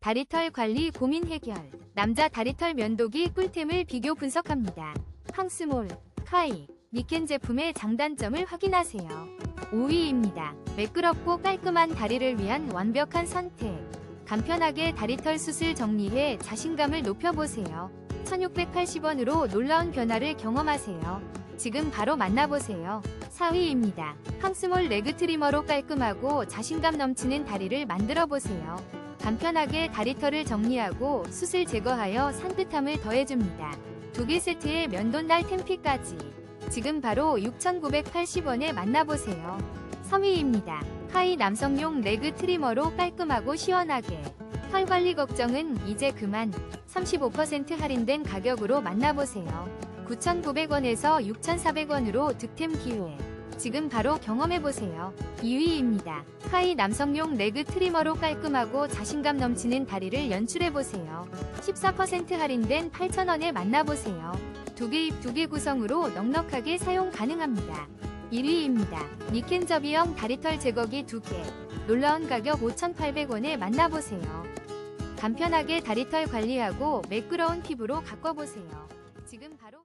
다리털 관리 고민 해결. 남자 다리털 면도기 꿀템을 비교 분석합니다. 황스몰, 카이, 니켄 제품의 장단점을 확인하세요. 5위입니다. 매끄럽고 깔끔한 다리를 위한 완벽한 선택. 간편하게 다리털 숱을 정리해 자신감을 높여보세요. 1680원으로 놀라운 변화를 경험하세요. 지금 바로 만나보세요. 4위입니다. 황스몰 레그 트리머로 깔끔하고 자신감 넘치는 다리를 만들어 보세요. 간편하게 다리털을 정리하고 숱을 제거하여 산뜻함을 더해줍니다. 두 개 세트의 면도날 템피까지 지금 바로 6,980원에 만나보세요. 3위입니다. 카이 남성용 레그 트리머로 깔끔하고 시원하게 털 관리 걱정은 이제 그만 35% 할인된 가격으로 만나보세요. 9,900원에서 6,400원으로 득템 기회. 지금 바로 경험해보세요. 2위입니다. 카이 남성용 레그 트리머로 깔끔하고 자신감 넘치는 다리를 연출해보세요. 14% 할인된 8,000원에 만나보세요. 두개 입 두 개 구성으로 넉넉하게 사용 가능합니다. 1위입니다. 니켄 접이형 다리털 제거기 2개. 놀라운 가격 5,800원에 만나보세요. 간편하게 다리털 관리하고 매끄러운 피부로 가꿔보세요. 지금 바로